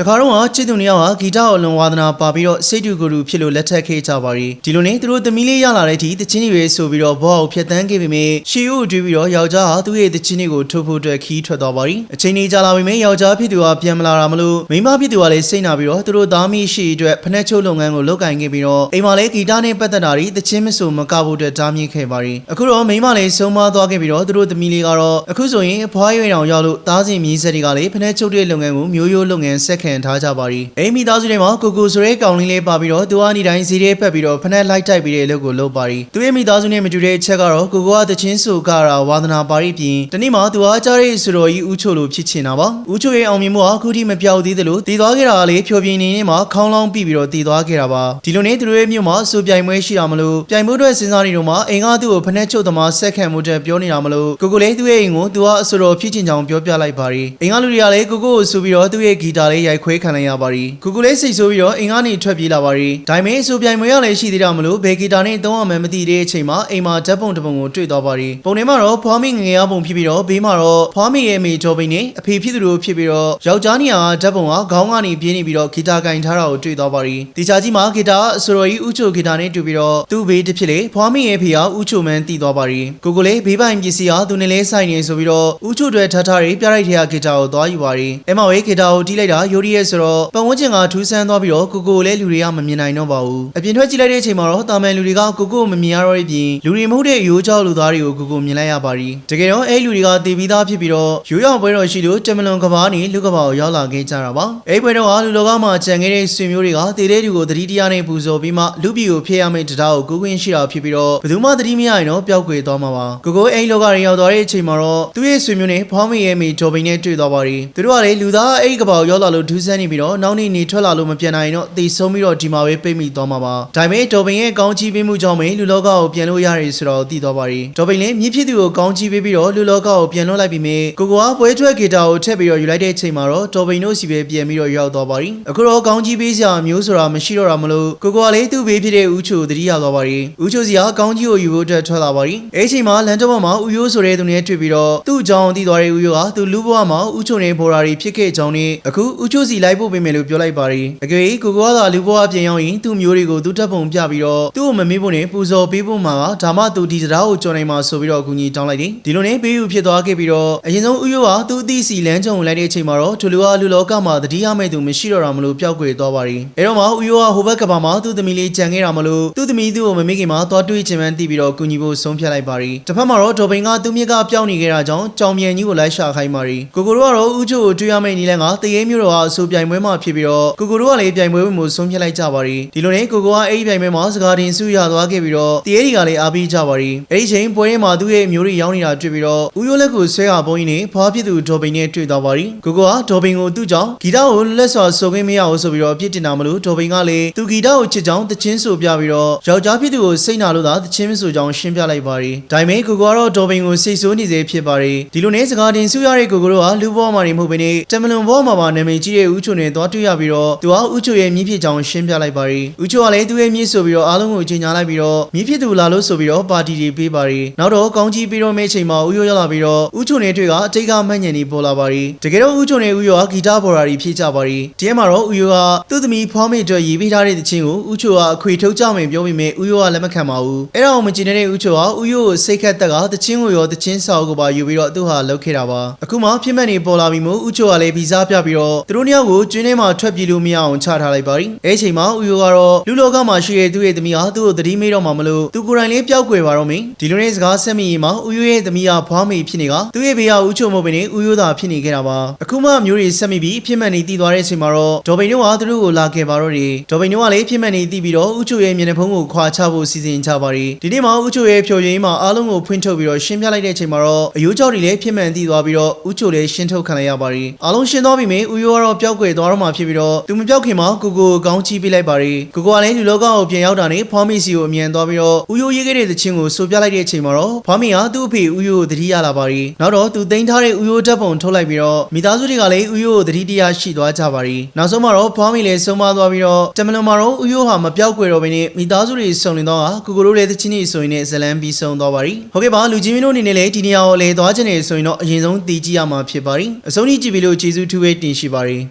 တခါတော့ချစ်သူနှစ်ယောက်ဟာဂီတအလွန်ဝါသနာပါပြီးတော့စိတ်တူကိုယ်တူဖြစ်လို့လက်ထပ်ခဲ့ကြပါရီဒီလိုနဲ့သူတို့သမီးလေးရလာတဲ့အထိတချင်းတွေဆိုပြီးတော့ဘောကိုဖျက်ဆီးခဲ့ပေမဲ့ရှီယိုကိုတွေးပြီးတော့ယောက်ျားဟာသူ့ရဲ့တချင်းတွေကိုထုတ်ဖို့အတွက်ခီးထွက်သွားပါရီအချိန်ကြီးကြာလာပေမဲ့ယောက်ျားဖြစ်သူကပြန်မလာတာမလို့မိန်းမဖြစ်သူကလည်းစိတ်နာပြီးတော့သူတို့သားမိရှိအတွက်ဖနှက်ချုပ်လုပ်ငန်းကိုလုပ်ကင်ခဲ့ပြီးတော့အိမ်မှာလည်းဂီတနဲ့ပတ်သက်တာတွေတချင်းမဆိုမကဖို့အတွက်တားမြစ်ခဲ့ပါရီအခုတော့မိန်းမလည်းဆုံးမသွားခဲ့ပြီးတော့သူတို့သမီးလေးကတော့အခုဆိုရင်အဖွားရွယ်အောင်ရောက်လို့သားစဉ်မြည်ဆက်တွေကလည်းဖနှက်ချုပ်တဲ့လုပ်ငန်းကိုမျိုးရိုးလုပ်ငန်းဆက်ခံထားကြပါရီအိမ်မိသားစုတွေမှာကိုကိုဆိုတဲ့ကောင်လေးလေးပါပြီးတော့သူအနေတိုင်းစီးရဲဖက်ပြီးတော့ဖနှက်လိုက်တိုက်ပြီးတဲ့အလုပ်ကိုလုပ်ပါရီသူရဲ့မိသားစုနဲ့မတူတဲ့အချက်ကတော့ကိုကိုကတချင်းဆိုကတာဝါသနာပါရီပြင်တနေ့မှသူအားကြားတဲ့ဆိုတော်ကြီးဦးချိုလိုဖြစ်ချင်တာပါဦးချိုရဲ့အောင်မြင်မှုဟာအခုထိမပြောက်သေးသလိုတည်သွားခဲ့တာကလည်းဖြောပြင်းနေနေမှာခေါင်းလောင်းပြီးပြီးတော့တည်သွားခဲ့တာပါဒီလိုနဲ့သူတို့ရဲ့မြို့မှာစူပြိုင်ပွဲရှိတာမလို့ပြိုင်ပွဲအတွက်စဉ်းစားနေတော့မှအိမ်ကသူ့ကိုဖနှက်ချုပ်သမားဆက်ခံမှုတဲ့ပြောနေတာမလို့ကိုကိုလည်းသူ့ရဲ့အိမ်ကိုသူကအဆိုတော်ဖြစ်ချင်ကြောင်ပြောပြလိုက်ပါရီအိမ်ကလူတွေကလည်းကိုကိုကိုဆိုပြီးတော့သူ့ရဲ့ဂီတာလေးရိုက်ခွဲခံလိုက်ရပါရီကိုကိုလည်းစိတ်ဆိုးပြီးတော့အိမ်ကနေထွက်ပြေးလာပါရီဒါပေမဲ့စူပြိုင်ပွဲရလည်းရှိသေးတာမလို့ဘယ်ဂီတာနဲ့သုံးအောင်မှမသိတဲ့အချိန်မှာအိမ်မှာဓာတ်ပုံတစ်ပုံကိုတွေ့သွားပါရီပုံထဲမှာတော့ဖွားမိငငယ်ရပုံဖြစ်ပြီးတော့ဘေးမှာတော့ဖွားမိရဲ့မိဂျော်ဘိန်နဲ့အဖေဖြစ်သူတို့ဖြစ်ပြီးတော့ယောက်ျားနေရာဓာတ်ပုံကခေါင်းကနေပြေးနေပြီးတော့ဂီတာကင်ထားတာကိုတွေ့သွားပါရီဒီချာကြီးမှာဂီတာအဆိုတော်ကြီးဥချိုဂီတာနဲ့တူပြီးတော့သူ့ဘေးတစ်ဖြစ်လေဖွားမိရဲ့ဖေကဥချိုမန်းတည်သွားပါရီကိုကိုလေးဘေးပိုင်ပစ္စည်းဟာသူနဲ့လဲဆိုင်နေဆိုပြီးတော့ဥချိုတွေထားထားပြီးပြလိုက်တဲ့ဂီတာကိုသွားယူပါရီအဲမှာဝေးဂီတာကိုတီးလိုက်တာယိုရီရဲ့ဆိုတော့ပတ်ဝန်းကျင်ကထူးဆန်းသွားပြီးတော့ကိုကိုလည်းလူတွေကမမြင်နိုင်တော့ပါဘူးအပြင်ထွက်ကြည့်လိုက်တဲ့အချိန်မှာတော့တာမန်လူတွေကကိုကိုကိုမမြင်ရတော့တဲ့ပြင်လူတွေမဟုတ်တဲ့ရိုးကြောက်လူသားတွေကိုကိုကိုမြင်လိုက်ရပါရီတကယ်တော့အဲလူတွေကတည်ပြီးသားဖြစ်ပြီးတော့ရိုးရောက်ပွဲတော်ရှိလို့တမလွန်ကဘာနေလူကဘာကိုရောက်လာခဲ့ကြတာပါအဲပွဲတော်ကလူလောကမှာကြံခဲ့တဲ့ဆွေမျိုးတွေကတည်တဲ့လူကိုတတိတရားနဲ့ပူဇော်ပြီးမှလူပြည်ကိုဖျက်ရမယ့်တရားကိုကိုကွင်းရှိတာဖြစ်ပြီးတော့ဘယ်သူမှတတိမရရင်တော့ပျောက်ကွယ်သွားမှာပါကိုကိုအဲလောကတွေရောက်သွားတဲ့အချိန်မှာတော့သူ့ရဲ့ဆွေမျိုးနဲ့ဖွားမေရဲ့မိဂျော်ဘိန်နဲ့တွေ့သွားပါရီသူတို့ကလည်းလူသားအဲ့ဒီကဘာကိုရောက်လာလို့ဒူးဆန်းနေပြီးတော့နောက်နေ့နေထွက်လာလို့မပြန်နိုင်တော့တေဆုံးပြီးတော့ဒီမှာပဲပိတ်မိသွားမှာပါဒါပေမဲ့ဒေါ်ဘိန်ရဲ့ကောင်းချီးပေးမှုကြောင့်ပဲလူလောကကိုပြန်လို့ရတယ်ဆိုတော့သိသွားပါရီဒေါ်ဘိန်လည်းမြင့်ဖြစ်သူကိုကောင်းချီးပေးပြီးတော့လူလောကကိုပြန်လွှတ်လိုက်ပြီးမြဲကိုကိုကပွဲထွက်ဂီတာကိုထည့်ပြီးတော့ယူလိုက်တဲ့အချိန်မှာတော့ဒေါ်ဘိန်တို့စီပဲပြန်ပြီးတော့ရောက်သွားပါရီအခုတော့ကောင်းချီးပေးစရာမျိုးဆိုတာမရှိတော့တာမလို့ကိုကိုကလည်းသူ့ဘေးဖြစ်တဲ့ဦးချိုတတိယသွားပါရီဦးချိုစီကကောင်းကြီးကိုယူဖို့အတွက်ထွက်လာပါရီအဲ့ချိန်မှာလမ်းကြောပေါ်မှာဦးရိုးဆိုတဲ့သူနဲ့တွေ့ပြီးတော့သူ့အကြောင်းသိသွားတဲ့ဦးရိုးကသူလူဘဝမှာဦးချိုနဲ့ဘော်ရာရီဖြစ်ခဲ့ကြောင်းနဲ့အခုဦးချိုစီလိုက်ဖို့ပြင်မယ်လို့ပြောလိုက်ပါရီအကယ်၍ကိုကိုကသာလူဘဝပြန်ရောက်ရင်သူ့မျိုးတွေကိုသူ့တပ်ပုံပြပြီးတော့သူ့ကိုမမေ့ဖို့နဲ့ပူဇော်ပေးဖို့မှာကဒါမှသူဒီတရားကိုကြော်နိုင်မှာဆိုပြီးတော့အကူကြီးတောင်းလိုက်တယ်ဒီလိုနဲ့ဘေးဦးဖြစ်သွားခဲ့ပြီးတော့အရင်ဆုံးဦးရိုးကသူ့အသိစီလမ်းကြုံလိုက်တဲ့အချိန်မှာတော့သူလူကလူလောကမှာတတိယမဲ့သူမရှိတော့တာမလို့ပျောက်ကွယ်သွားပါရီအဲတော့မှဦးရိုးကဟိုဘက်ကဘာမှာသူ့သမီးလေးကြံခဲ့တာမလို့သူ့သမီးသူ့ကိုမမေ့ခင်မှာသွားတွေးချင်မှန်းသိပြီးတော့ကူညီဖို့ဆုံးဖြတ်လိုက်ပါရီတစ်ဖက်မှာတော့ဒေါ်ဘိန်ကသူ့မြစ်ကပျောက်နေခဲ့တာကြောင့်ကြောင်မြန်ကြီးကိုလိုက်ရှာခိုင်းပါရီကိုကိုတို့ကတော့ဦးချိုကိုတွေ့ရမယ့်နီလန်းကတရေမျိုးတော်ကအဆိုပြိုင်ပွဲမှာဖြစ်ပြီးတော့ကိုကိုတို့ကလည်းပြိုင်ပွဲဝင်မှုဆုံးဖြတ်လိုက်ကြပါရီဒီလိုနဲ့ကိုကိုကအဲ့ဒီပြိုင်ပွဲမှာစကားတင်စုရသွားခဲ့ပြီးတော့တရေတွေကလည်းအားပေးကြပါရီအဲ့ဒီချိန်ပွဲထဲမှာသူ့ရဲ့မျိုးတွေရောင်းနေတာတွေ့ပြီးတော့ဦးရိုးလက်ကိုဆွဲကပုံကြီးနဲ့ဖွားဖြစ်သူဒေါ်ဘိန်နဲ့တွေ့သွားပါရီကိုကိုကဒေါ်ဘိန်ကိုသူ့ကြောင့်ဂီတကိုလက်စွာဆိုခွင့်မရဘူးဆိုပြီးတော့အပြစ်တင်တာမလို့ဒေါ်ဘိန်ကလည်းသူဂီတကိုချစ်ကြောင်းတချင်းဆိုပြပြီးတော့ယောက်ျားဖြစ်သူကိုစိတ်နာလို့သာတချင်းမဆိုကြောင်းရှင်းပြလိုက်ပါရီဒါပေမဲ့ကိုကိုကတော့ဒေါ်ဘိန်ကိုစိတ်ဆိုးနေစေဖြစ်ပါရီဒီလိုနဲ့စကားတင်စုရတဲ့ကိုကိုတို့ကလူဘောမှာနေမဟုတ်ဘဲနဲ့တမလွန်ဘောမှာပါနာမည်ကြီးတဲ့ဦးချိုနဲ့သွားတွေ့ရပြီးတော့သူကဦးချိုရဲ့မြင့်ဖြစ်ကြောင်းရှင်းပြလိုက်ပါရီဦးချိုကလည်းသူ့ရဲ့မြင့်ဆိုပြီးတော့အားလုံးကိုချိန်ညာလိုက်ပြီးတော့မြင့်ဖြစ်သူလာလို့ဆိုပြီးတော့ပါတီတွေပေးပါရီနောက်တော့ကောင်းကြီးပြီးတော့မယ့်ချိန်မှာဦးရိုးရောက်လာပြီးတော့ဦးချိုနဲ့တွေ့ကအတိတ်ကမှတ်ညံနေပေါ်လာပါရီတကယ်တော့ဦးချိုနဲ့ဦးရိုးကဂီတဘော်ရာတွေဖြစ်ကြပါရီဒီထဲမှာတော့ဦးရိုးကသူ့သမီးဖွားမေအတွက်ရေးပေးထားတဲ့တခြင်းကိုဦးချိုကအခွေထုတ်ကြမယ်ပြောပြီးမြဲဦးရိုးကလက်မခံပါဘူးအဲ့ဒါကိုမကြည့်နေတဲ့ဦးချိုကဦးရိုးကိုစိတ်ခတ်တက်ကတခြင်းကိုရောတခြင်းဆောက်ကိုပါယူပြီးတော့သူဟာလှုပ်ခဲ့တာပါအခုမှဖြစ်မဲ့နေပေါ်လာပြီးမို့ဦးချိုကလည်းဗီဇပြပြီးတော့သူတို့နှစ်ယောက်ကိုကျွင်းထဲမှာထွက်ပြေးလို့မရအောင်ချထားလိုက်ပါရီအဲ့ချိန်မှာဦးရိုးကတော့လူလောကမှာရှိတဲ့သူ့ရဲ့သမီးဟာသူ့ကိုသတိမေးတော့မှမလို့သူကိုယ်တိုင်လေးပျောက်ကွယ်ပါတော့မင်းဒီလိုနဲ့စကားဆက်မိရင်မှဦးရိုးရဲ့သမီးဟာဖွားမေဖြစ်နေကသူ့ရဲ့ဘေးကဦးချိုမဟုတ်ဘဲနဲ့ဦးရိုးသာဖြစ်နေခဲ့တာပါအခုမှမျိုးတွေဆက်မိပြီးဖြစ်မဲ့နေတည်သွားတဲ့အချိန်မှာတော့ဒေါ်ဘိန်တို့ကသူတို့ကိုလာခဲ့ပါတော့တယ်ဒေါ်ဘိန်တို့ကလည်းဖြစ်မဲ့နေတည်ပြီးတော့ဦးချိုရဲ့မျက်နှာဖုံးကိုခွာချဖို့စီစဉ်ချပါရီဒီနေ့မှာဦးချိုရဲ့ဖြိုရင်းမှာအားလုံးကိုဖွင့်ထုတ်ပြီးတော့ရှင်းပြလိုက်တဲ့အချိန်မှာတော့အယိုးကြောက်တွေလည်းဖြစ်မဲ့တည်သွားပြီးတော့ဦးချိုလည်းရှင်းထုတ်ခံလိုက်ရပါရီအားလုံးရှင်းသွားပြီမေဦးရိုးကတော့ပျောက်ကွယ်သွားတော့မှဖြစ်ပြီးတော့သူမပျောက်ခင်မှာကိုကိုကောင်းချီးပေးလိုက်ပါရီကိုကိုကလည်းလူလောကကိုပြန်ရောက်တာနဲ့ဖွားမီစီကိုအမြန်သွားပြီးတော့ဦးရိုးရေးခဲ့တဲ့သချင်းကိုဆိုပြလိုက်တဲ့အချိန်မှာတော့ဖွားမီကသူ့အဖေဦးရိုးကိုတတိရလာပါရီနောက်တော့သူသိမ်းထားတဲ့ဦးရိုးဓာတ်ပုံထုတ်လိုက်ပြီးတော့မိသားစုတွေကလည်းဦးရိုးကိုတတိတရားရှိသွားကြပါရီနောက်ဆုံးမှာတော့ဖွားမီလည်းဆုံးမသွားပြီးတော့တမလွန်မှာတော့ဦးရိုးဟာမပျောက်ကွယ်တော့ဘဲနဲ့မိသားစုတွေစုံလင်တော့ကိုကိုတို့လည်းသချင်းတွေဆိုရင်လည်းဇလန်းပြီးဆုံးသွားပါရီဟုတ်ကဲ့ပါလူကြီးမင်းတို့အနေနဲ့လည်းဒီနေရာကိုလည်းသွားချင်နေဆိုရင်တော့အရင်ဆုံးတည်ကြည့်ရမှာဖြစ်ပါရီအဆုံးထိကြည့်ပြီးလို့ကျေးဇူးထူးပဲတင်ရှိပါရီ